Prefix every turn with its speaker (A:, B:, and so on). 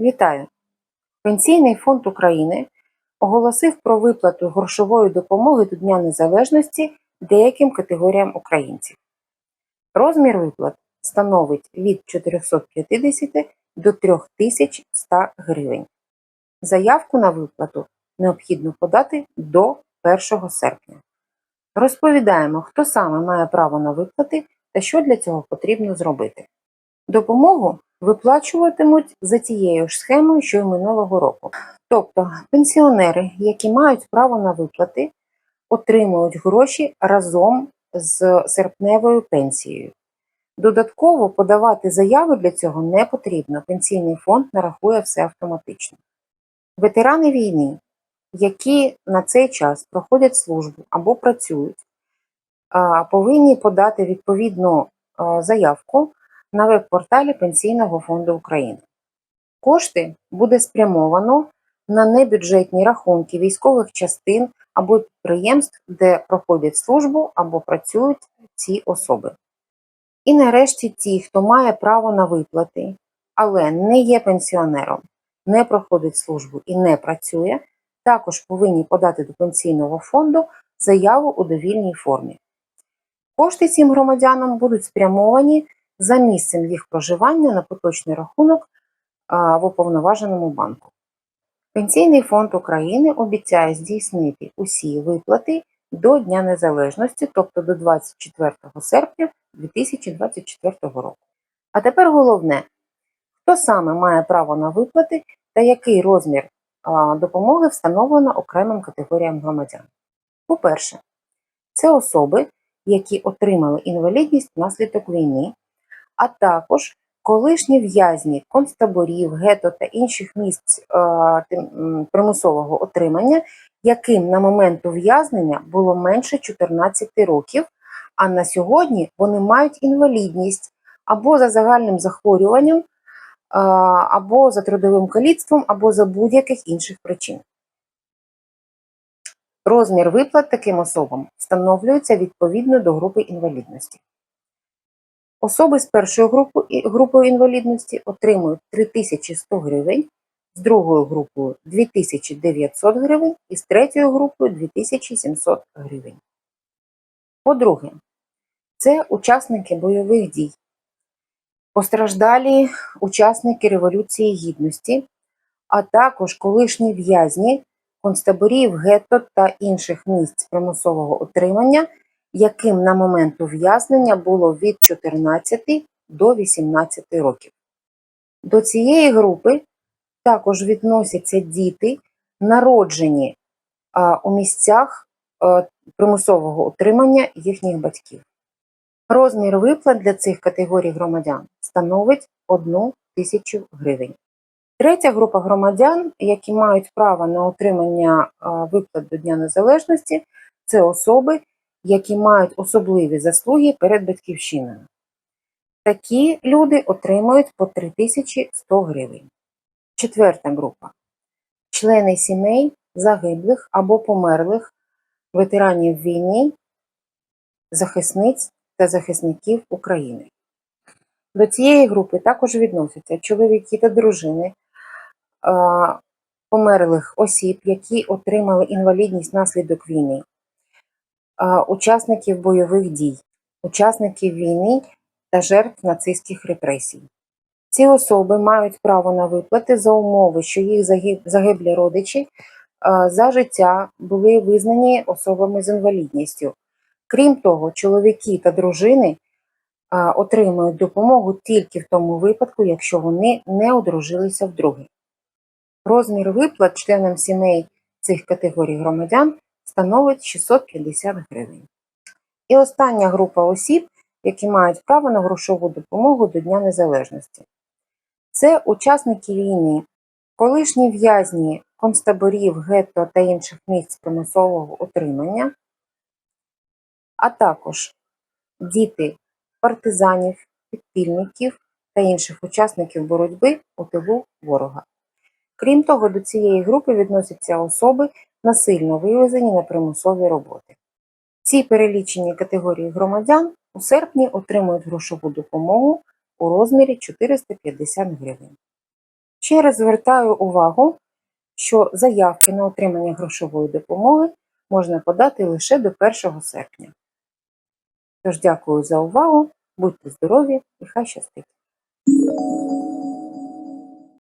A: Вітаю! Пенсійний фонд України оголосив про виплату грошової допомоги до Дня Незалежності деяким категоріям українців. Розмір виплат становить від 450 до 3100 гривень. Заявку на виплату необхідно подати до 1 серпня. Розповідаємо, хто саме має право на виплати та що для цього потрібно зробити. Допомогу виплачуватимуть за тією ж схемою, що й минулого року. Тобто пенсіонери, які мають право на виплати, отримують гроші разом з серпневою пенсією. Додатково подавати заяви для цього не потрібно. Пенсійний фонд нарахує все автоматично. Ветерани війни, які на цей час проходять службу або працюють, повинні подати відповідну заявку на веб-порталі Пенсійного фонду України. Кошти буде спрямовано на небюджетні рахунки військових частин або підприємств, де проходять службу або працюють ці особи. І нарешті ті, хто має право на виплати, але не є пенсіонером, не проходить службу і не працює, також повинні подати до пенсійного фонду заяву у довільній формі. Кошти цим громадянам будуть спрямовані за місцем їх проживання на поточний рахунок в уповноваженому банку. Пенсійний фонд України обіцяє здійснити усі виплати до Дня Незалежності, тобто до 24 серпня 2024 року. А тепер головне, хто саме має право на виплати та який розмір допомоги встановлено окремим категоріям громадян. По-перше, це особи, які отримали інвалідність внаслідок війни, а також колишні в'язні концтаборів, гетто та інших місць е, примусового отримання, яким на момент ув'язнення було менше 14 років, а на сьогодні вони мають інвалідність або за загальним захворюванням, е, або за трудовим каліцтвом, або за будь-яких інших причин. Розмір виплат таким особам встановлюється відповідно до групи інвалідності. Особи з першою групою, групою інвалідності отримують 3100 гривень, з другою групою 2900 гривень і з третьою групою 2700 гривень. По-друге, це учасники бойових дій, постраждалі учасники Революції Гідності, а також колишні в'язні концтаборів, гетто та інших місць примусового утримання, яким на момент ув'язнення було від 14 до 18 років. До цієї групи також відносяться діти, народжені у місцях примусового утримання їхніх батьків. Розмір виплат для цих категорій громадян становить 1 тисячу гривень. Третя група громадян, які мають право на отримання виплат до Дня Незалежності, це особи, які мають особливі заслуги перед батьківщиною. Такі люди отримують по 3100 гривень. Четверта група члени сімей загиблих або померлих ветеранів війни, захисниць та захисників України. До цієї групи також відносяться чоловіки та дружини померлих осіб, які отримали інвалідність внаслідок війни, учасників бойових дій, учасників війни та жертв нацистських репресій. Ці особи мають право на виплати за умови, що їх загиблі родичі за життя були визнані особами з інвалідністю. Крім того, чоловіки та дружини отримують допомогу тільки в тому випадку, якщо вони не одружилися вдруге. Розмір виплат членам сімей цих категорій громадян становить 650 гривень. І остання група осіб, які мають право на грошову допомогу до Дня Незалежності. Це учасники війни, колишні в'язні концтаборів, гетто та інших місць примусового утримання, а також діти партизанів, підпільників та інших учасників боротьби у тилу ворога. Крім того, до цієї групи відносяться особи, насильно вивезені на примусові роботи. Ці перелічені категорії громадян у серпні отримують грошову допомогу у розмірі 450 гривень. Ще раз звертаю увагу, що заявки на отримання грошової допомоги можна подати лише до 1 серпня. Тож дякую за увагу, будьте здорові і хай щастить!